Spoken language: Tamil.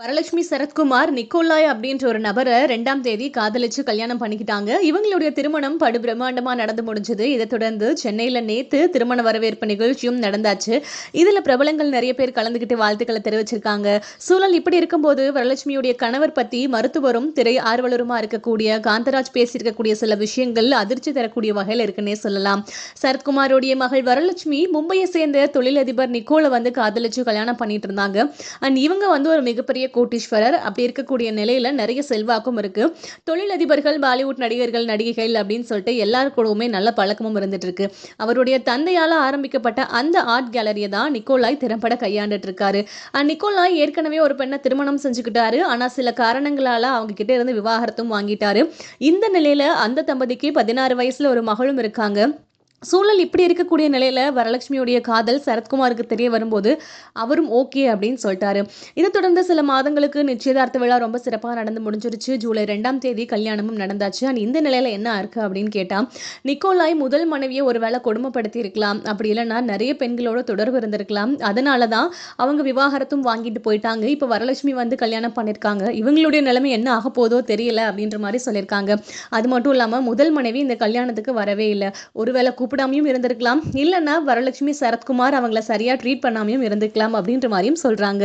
வரலட்சுமி சரத்குமார் நிக்கோலாய் அப்படின்ற ஒரு நபரை ரெண்டாம் தேதி காதலிச்சு கல்யாணம் பண்ணிக்கிட்டாங்க. இவங்களுடைய திருமணம் படு பிரம்மாண்டமாக நடந்து முடிஞ்சது. இதை தொடர்ந்து சென்னையில் நேற்று திருமண வரவேற்பு நிகழ்ச்சியும் நடந்தாச்சு. இதில் பிரபலங்கள் நிறைய பேர் கலந்துக்கிட்டு வாழ்த்துக்களை தெரிவிச்சிருக்காங்க. சூழல் இப்படி இருக்கும்போது வரலட்சுமியுடைய கணவர் பற்றி மருத்துவரும் திரை ஆர்வலருமா இருக்கக்கூடிய காந்தராஜ் பேசியிருக்கக்கூடிய சில விஷயங்கள் அதிர்ச்சி தரக்கூடிய வகையில் இருக்குன்னே சொல்லலாம். சரத்குமாரோடைய மகள் வரலட்சுமி மும்பையை சேர்ந்த தொழிலதிபர் நிக்கோலை வந்து காதலிச்சு கல்யாணம் பண்ணிட்டு இருந்தாங்க. அண்ட் இவங்க வந்து ஒரு மிகப்பெரிய கோட்டீஸ்வரர். அப்படி இருக்கக்கூடிய நிலையில நிறைய செல்வாக்கும் இருக்கு. தொழிலதிபர்கள் பாலிவுட் நடிகர்கள் நடிகைகள் அப்படின்னு சொல்லிட்டு எல்லாரு கூடவுமே நல்ல பழக்கமும் இருந்துட்டு இருக்கு அவருடைய தந்தையால ஆரம்பிக்கப்பட்ட அந்த ஆர்ட் கேலரியை தான் நிக்கோலாய் திறம்பட கையாண்டுட்டு இருக்காரு நிக்கோலாய் ஏற்கனவே ஒரு பெண்ணை திருமணம் செஞ்சுக்கிட்டாரு. ஆனா சில காரணங்களால அவங்க கிட்ட இருந்து விவாகரத்தும் வாங்கிட்டாரு. இந்த நிலையில அந்த தம்பதிக்கு பதினாறு வயசுல ஒரு மகளும் இருக்காங்க. சூழல் இப்படி இருக்கக்கூடிய நிலையில வரலட்சுமியுடைய காதல் சரத்குமாருக்கு தெரிய வரும்போது அவரும் ஓகே அப்படின்னு சொல்லிட்டாரு. இதை தொடர்ந்து சில மாதங்களுக்கு நிச்சயதார்த்த விழா ரொம்ப சிறப்பாக நடந்து முடிஞ்சிருச்சு. ஜூலை ரெண்டாம் தேதி கல்யாணமும் நடந்தாச்சு. அண்ட் இந்த நிலையில என்ன இருக்கு அப்படின்னு கேட்டா நிக்கோலாய் முதல் மனைவியை ஒருவேளை கொடுமைப்படுத்தி இருக்கலாம். அப்படி இல்லைன்னா நிறைய பெண்களோட தொடர்பு இருந்திருக்கலாம். அதனால தான் அவங்க விவாகரத்தும் வாங்கிட்டு போயிட்டாங்க. இப்போ வரலட்சுமி வந்து கல்யாணம் பண்ணியிருக்காங்க இவங்களுடைய நிலைமை என்ன ஆக போதோ தெரியல அப்படின்ற மாதிரி சொல்லியிருக்காங்க. அது மட்டும் இல்லாமல் முதல் மனைவி இந்த கல்யாணத்துக்கு வரவே இல்லை. ஒருவேளை கூப்பிடாமையும் இருந்திருக்கலாம். இல்லைன்னா வரலட்சுமி சரத்குமார் அவங்கள சரியாக ட்ரீட் பண்ணாமையும் இருந்திருக்கலாம் அப்படின்ற மாதிரியும் சொல்கிறாங்க